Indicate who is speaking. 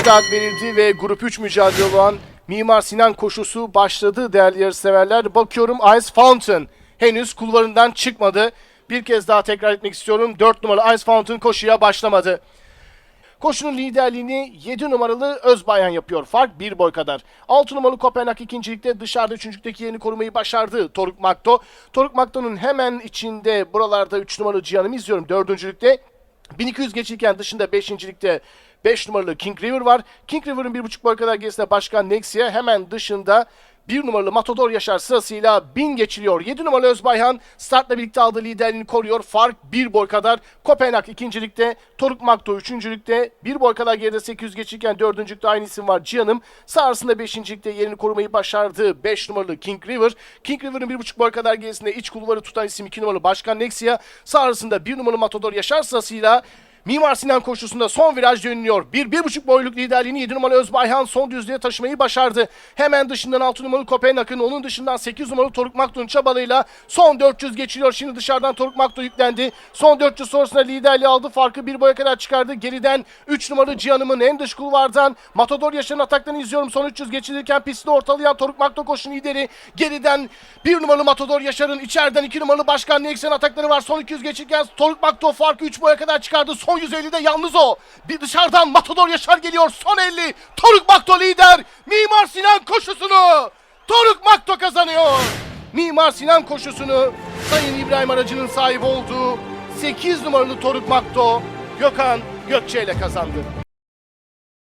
Speaker 1: start verildi ve grup 3 mücadele olan Mimar Sinan koşusu başladı değerli yarışseverler. Bakıyorum Ice Fountain henüz kulvarından çıkmadı. Bir kez daha tekrar etmek istiyorum. 4 numaralı Ice Fountain koşuya başlamadı. Koşunun liderliğini 7 numaralı Özbayan yapıyor. Fark 1 boy kadar. 6 numaralı Kopenhag ikincilikte dışarıda üçüncülükteki yerini korumayı başardı Toruk Makto. Toruk Makto'nun hemen içinde buralarda 3 numaralı Cihan'ımı izliyorum. Dördüncülükte 1200 geçilirken dışında 5. ligde 5 numaralı King River var. King River'ın 1,5 boy kadar gerisinde Başkan Nexia hemen dışında 1 numaralı Matador Yaşar sırasıyla 1000 geçiliyor. 7 numaralı Özbayhan startla birlikte aldığı liderliğini koruyor. Fark 1 boy kadar. Kopenhag ikincilikte, Toruk Makto üçüncülükte, 1 boy kadar geride 800 geçirken dördüncülükte aynı isim var Cihan'ım. Sağ arasında beşincilikte yerini korumayı başardı 5 numaralı King River. King River'ın 1,5 boy kadar gerisinde iç kulvarı tutan isim 2 numaralı Başkan Nexia. Sağ arasında 1 numaralı Matador Yaşar sırasıyla Mimar Sinan koşusunda son viraj bir buçuk boyluk liderliğini 7 numaralı Özbayhan son düzlüğe taşımayı başardı. Hemen dışından 6 numaralı Kopenhag'ın, onun dışından 8 numaralı Toruk Makto'nun çabalığıyla son 400 geçiliyor. Şimdi dışarıdan Toruk Makto yüklendi. Son 400 sonrasında liderliği aldı. Farkı bir boya kadar çıkardı. Geriden 3 numaralı Cihan'ımın en dış kulvardan Matador Yaşar'ın ataklarını izliyorum. Son 300 geçilirken pisti ortalayan Toruk Makto koşunun lideri. Geriden 1 numaralı Matador Yaşar'ın içeriden 2 numaralı Başkan Nexen atakları var. Son 200 geçirken Toruk Makto farkı 3 boya kadar çıkardı. Son 150'de yalnız o. Bir dışarıdan Matador Yaşar geliyor. Son 50. Toruk Makto lider. Mimar Sinan koşusunu. Toruk Makto kazanıyor. Mimar Sinan koşusunu Sayın İbrahim Aracı'nın sahibi olduğu 8 numaralı Toruk Makto Gökhan Gökçe ile kazandı.